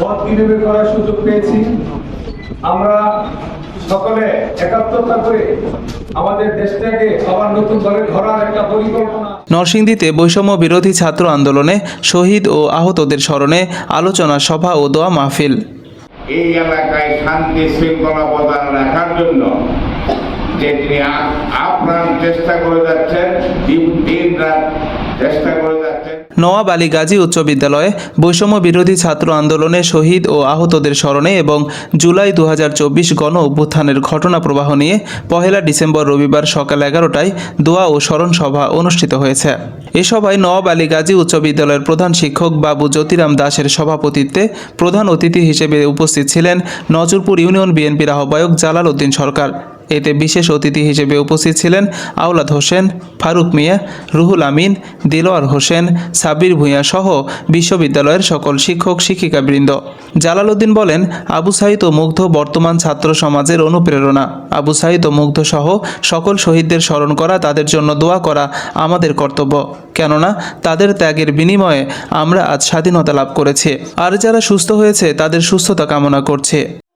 মত বিনিময় করার সুযোগ পেয়েছি। আমরা সকলে একাত্মতা করে আমাদের দেশটাকে আবার নতুন করে ধরার একটা পরিকল্পনা নরসিংদীতে বৈষম্য বিরোধী ছাত্র আন্দোলনে শহীদ ও আহতদের স্মরণে আলোচনা সভা ও দোয়া মাহফিল। এই এলাকায় শান্তি শৃঙ্খলা বজায় রাখার জন্য যে তিনি আপ্রাণ চেষ্টা করে যাচ্ছেন দিন রাত নওয়াব আলী গাজী উচ্চ বিদ্যালয়ে বৈষম্য বিরোধী ছাত্র আন্দোলনে শহীদ ও আহতদের স্মরণে এবং জুলাই দু গণ অভ্যুত্থানের ঘটনা প্রবাহ নিয়ে পহেলা ডিসেম্বর রবিবার সকাল এগারোটায় দোয়া ও স্মরণ সভা অনুষ্ঠিত হয়েছে। এ সভায় নওয়াব আলী গাজী উচ্চ বিদ্যালয়ের প্রধান শিক্ষক বাবু জ্যোতিরাম দাসের সভাপতিত্বে প্রধান অতিথি হিসেবে উপস্থিত ছিলেন নজরপুর ইউনিয়ন বিএনপির আহ্বায়ক জালাল উদ্দিন সরকার। এতে বিশেষ অতিথি হিসেবে উপস্থিত ছিলেন আওলাদ হোসেন, ফারুক মিয়া, রুহুল আমিন, দিলোয়ার হোসেন সাবির ভূঁইয়া সহ বিশ্ববিদ্যালয়ের সকল শিক্ষক, শিক্ষিকাবৃন্দ। জালালউদ্দিন বলেন, আবু সাইদ ও মুগ্ধ বর্তমান ছাত্র সমাজের অনুপ্রেরণা। আবু সাইদ ও মুগ্ধ সহ সকল শহীদদের স্মরণ করা তাদের জন্য দোয়া করা আমাদের কর্তব্য। কেননা, তাদের ত্যাগের বিনিময়ে আমরা আজ স্বাধীনতা লাভ করেছি। আর যারা সুস্থ হয়েছে, তাদের সুস্থতা কামনা করছে।